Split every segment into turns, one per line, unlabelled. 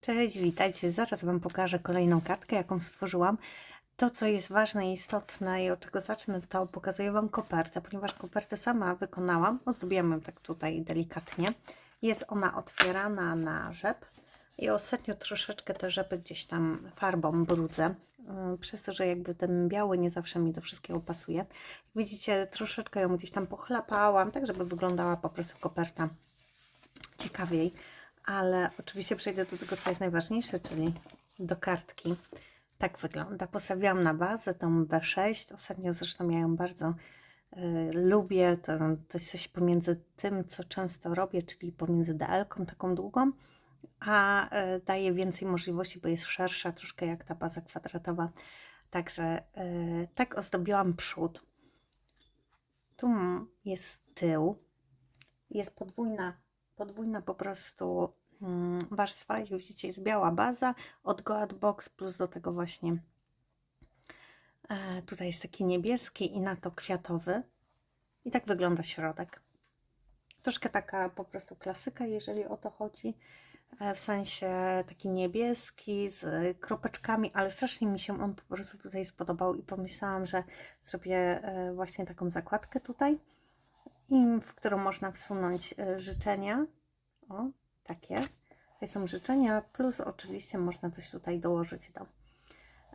Cześć, witajcie. Zaraz Wam pokażę kolejną kartkę, jaką stworzyłam. To, co jest ważne i istotne i od czego zacznę, to pokazuję Wam kopertę, ponieważ kopertę sama wykonałam. Ozdobiłam ją tak tutaj delikatnie. Jest ona otwierana na rzep i ostatnio troszeczkę te rzepy gdzieś tam farbą brudzę, yy, przez to, że jakby ten biały nie zawsze mi do wszystkiego pasuje. Widzicie, troszeczkę ją gdzieś tam pochlapałam, tak żeby wyglądała po prostu koperta ciekawiej ale oczywiście przejdę do tego, co jest najważniejsze, czyli do kartki. Tak wygląda. Postawiłam na bazę tą B6. Ostatnio zresztą ja ją bardzo y, lubię. To, to jest coś pomiędzy tym, co często robię, czyli pomiędzy DL-ką taką długą, a y, daje więcej możliwości, bo jest szersza troszkę jak ta baza kwadratowa. Także y, tak ozdobiłam przód. Tu jest tył. Jest podwójna podwójna po prostu mm, warstwa. Jak widzicie, jest biała baza od Goat Box, plus do tego właśnie e, tutaj jest taki niebieski i na to kwiatowy. I tak wygląda środek. Troszkę taka po prostu klasyka, jeżeli o to chodzi. E, w sensie taki niebieski z kropeczkami, ale strasznie mi się on po prostu tutaj spodobał i pomyślałam, że zrobię e, właśnie taką zakładkę tutaj w którą można wsunąć życzenia. O, takie. Tutaj są życzenia, plus oczywiście można coś tutaj dołożyć do,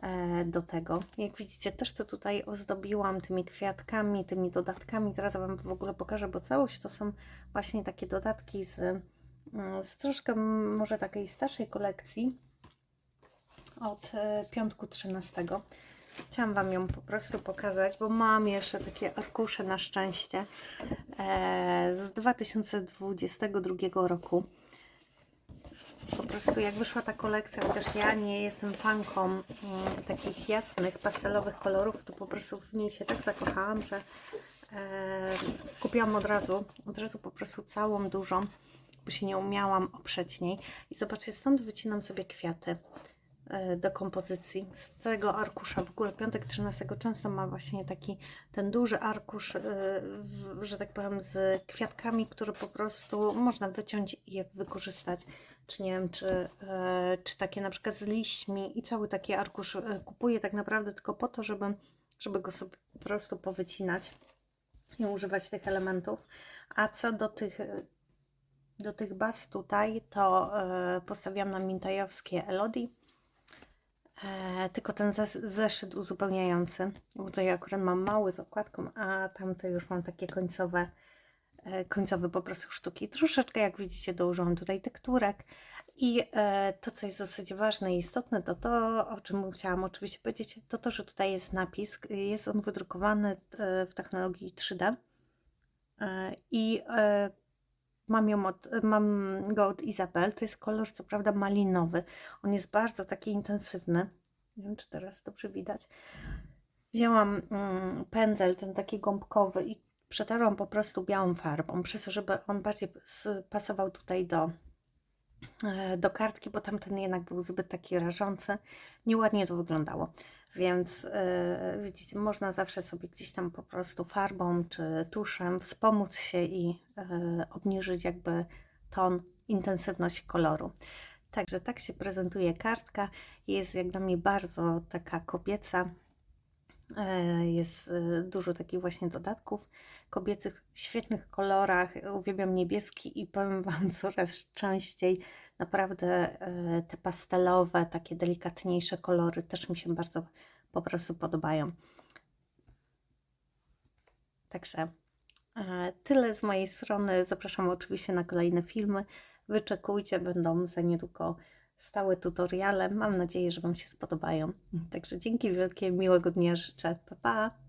e, do tego. Jak widzicie, też to tutaj ozdobiłam tymi kwiatkami, tymi dodatkami. Zaraz Wam w ogóle pokażę, bo całość to są właśnie takie dodatki z, mm, z troszkę może takiej starszej kolekcji od e, piątku 13. Chciałam Wam ją po prostu pokazać, bo mam jeszcze takie arkusze na szczęście e, z 2022 roku. Po prostu jak wyszła ta kolekcja, chociaż ja nie jestem fanką mm, takich jasnych, pastelowych kolorów, to po prostu w niej się tak zakochałam, że e, kupiłam od razu, od razu po prostu całą dużą, bo się nie umiałam oprzeć niej. I zobaczcie, stąd wycinam sobie kwiaty. E, do kompozycji. Z tego arkusza w ogóle piątek 13 często ma właśnie taki ten duży arkusz, e, że tak powiem, z kwiatkami, które po prostu można wyciąć i je wykorzystać. Czy nie wiem, czy, e, czy takie na przykład z liśćmi i cały taki arkusz kupuję tak naprawdę tylko po to, żeby, żeby go sobie po prostu powycinać i używać tych elementów. A co do tych do tych baz tutaj, to postawiłam na mintajowskie Elodie E, tylko ten zeszyt uzupełniający, bo tutaj akurat mam mały z okładką, a tamte już mam takie końcowe, e, końcowe po prostu sztuki. Troszeczkę, jak widzicie, dołożyłam tutaj tekturek i e, to, co jest dosyć ważne i istotne, to to, o czym chciałam oczywiście powiedzieć, to to, że tutaj jest napis. Jest on wydrukowany e, w technologii 3D e, i e, Mam, ją od, mam go od Izabel. To jest kolor, co prawda, malinowy. On jest bardzo taki intensywny. Nie wiem, czy teraz dobrze widać. Wzięłam mm, pędzel, ten taki gąbkowy i przetarłam po prostu białą farbą, przez to, żeby on bardziej pasował tutaj do, do kartki, bo tamten jednak był zbyt taki rażący. Nieładnie to wyglądało. Więc yy, widzicie, można zawsze sobie gdzieś tam po prostu farbą czy tuszem wspomóc się i yy, obniżyć jakby ton, intensywność koloru. Także tak się prezentuje kartka. Jest jak dla mnie bardzo taka kobieca. Yy, jest dużo takich właśnie dodatków kobiecych w świetnych kolorach. Uwielbiam niebieski i powiem Wam coraz częściej naprawdę te pastelowe, takie delikatniejsze kolory też mi się bardzo po prostu podobają. Także e, tyle z mojej strony. Zapraszam oczywiście na kolejne filmy. Wyczekujcie, będą za niedługo stałe tutoriale. Mam nadzieję, że Wam się spodobają. Także dzięki wielkie, miłego dnia życzę. Pa, pa!